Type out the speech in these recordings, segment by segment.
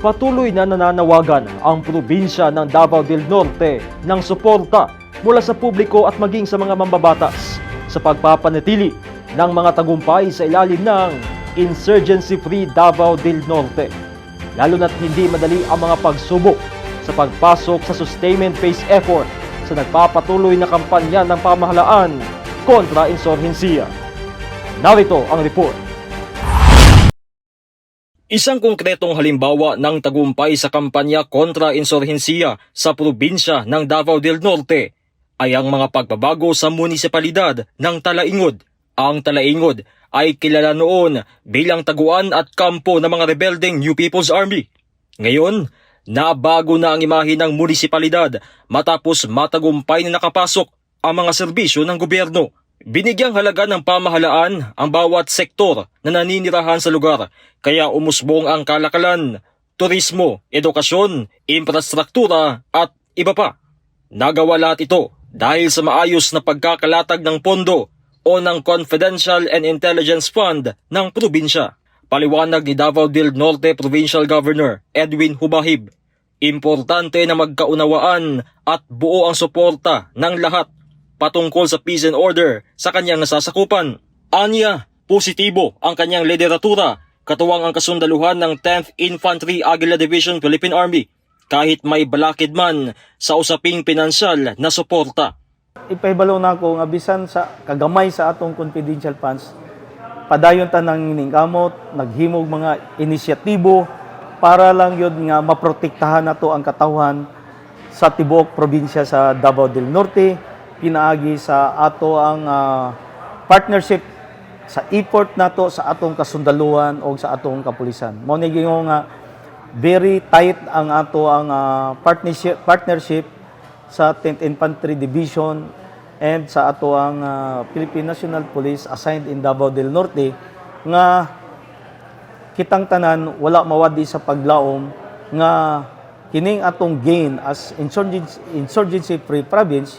Patuloy na nananawagan ang probinsya ng Davao del Norte ng suporta mula sa publiko at maging sa mga mambabatas sa pagpapanatili ng mga tagumpay sa ilalim ng Insurgency-Free Davao del Norte. Lalo na't hindi madali ang mga pagsubok sa pagpasok sa sustainment phase effort sa nagpapatuloy na kampanya ng pamahalaan kontra insurhensiya. Narito ang report. Isang konkretong halimbawa ng tagumpay sa kampanya kontra insurhensiya sa probinsya ng Davao del Norte ay ang mga pagbabago sa munisipalidad ng Talaingod. Ang Talaingod ay kilala noon bilang taguan at kampo ng mga rebeldeng New People's Army. Ngayon, nabago na ang imahe ng munisipalidad matapos matagumpay na nakapasok ang mga serbisyo ng gobyerno. Binigyang halaga ng pamahalaan ang bawat sektor na naninirahan sa lugar, kaya umusbong ang kalakalan, turismo, edukasyon, infrastruktura at iba pa. Nagawa lahat ito dahil sa maayos na pagkakalatag ng pondo o ng Confidential and Intelligence Fund ng probinsya. Paliwanag ni Davao del Norte Provincial Governor Edwin Hubahib. Importante na magkaunawaan at buo ang suporta ng lahat patungkol sa peace and order sa kanyang nasasakupan. Anya, positibo ang kanyang lideratura katuwang ang kasundaluhan ng 10th Infantry Aguila Division Philippine Army kahit may balakid man sa usaping pinansyal na suporta. ipahibalo na ako nga bisan sa kagamay sa atong confidential funds padayon ta nang niningkamot naghimog mga inisyatibo para lang yun nga maprotektahan nato ang katawhan sa tibuok probinsya sa Davao del Norte pinaagi sa ato ang ah, partnership sa effort nato sa atong kasundaluhan o sa atong kapulisan. Mo ni gingo nga very tight ang ato ang ah, partnership partnership sa 10th Infantry Division and sa ato ang ah, Philippine National Police assigned in Davao del Norte nga kitang tanan wala mawadi sa paglaom nga kining atong gain as insurgency, insurgency free province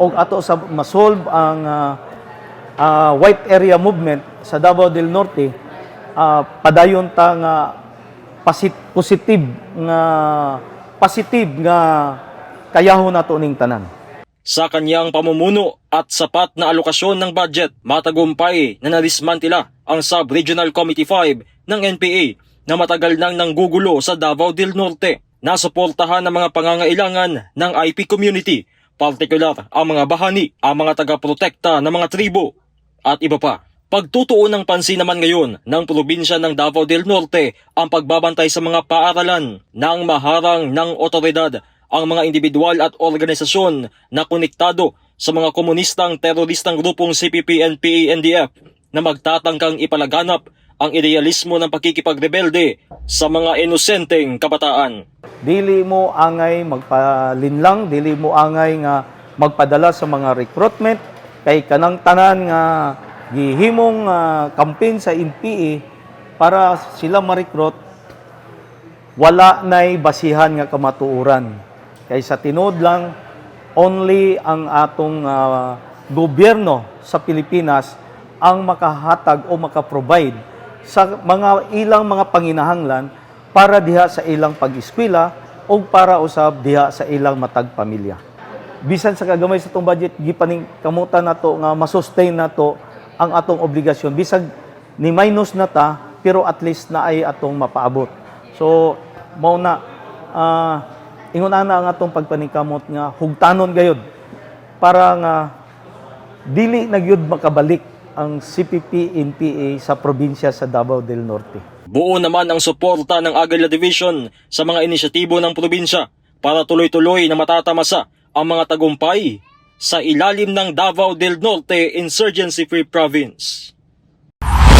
o ato sa masolve ang ah, ah, white area movement sa Davao del Norte ah, padayon ta nga pasit positive nga positive nga kayahon nato ning tanan Sa kanyang pamumuno at sapat na alokasyon ng budget, matagumpay na nadismantila ang Sub-Regional Committee 5 ng NPA na matagal nang nanggugulo sa Davao del Norte. Nasuportahan ang mga pangangailangan ng IP community, partikular ang mga bahani, ang mga taga-protekta ng mga tribo, at iba pa. Pagtutuon ng pansin naman ngayon ng probinsya ng Davao del Norte ang pagbabantay sa mga paaralan ng maharang ng otoridad ang mga individual at organisasyon na konektado sa mga komunistang teroristang grupong CPP, NPA, NDF na magtatangkang ipalaganap ang idealismo ng pakikipagrebelde sa mga inosenteng kabataan. Dili mo angay magpalinlang dili mo angay nga magpadala sa mga recruitment. Kay kanang tanan nga gihimong ah, campaign sa NPA para sila ma-recruit wala nay basihan nga kamatuoran kay sa tinod lang only ang atong ah, gobyerno sa Pilipinas ang makahatag o makaprovide sa mga ilang mga panginahanglan para diha sa ilang pag-eskwela o para usab diha sa ilang matag pamilya. Bisan sa kagamay sa itong budget, gipaning kamutan nato nga masustain nato ang atong obligasyon. Bisag ni minus na ta, pero at least na ay atong mapaabot. So, mao ah, ingon ana ang atong pagpaningkamot nga hugtanon gayud para nga dili na gyud makabalik ang CPP NPA sa probinsya sa Davao del Norte. Buo naman ang suporta ng Agila Division sa mga inisyatibo ng probinsya para tuloy-tuloy na matatamasa ang mga tagumpay sa ilalim ng Davao del Norte Insurgency Free Province.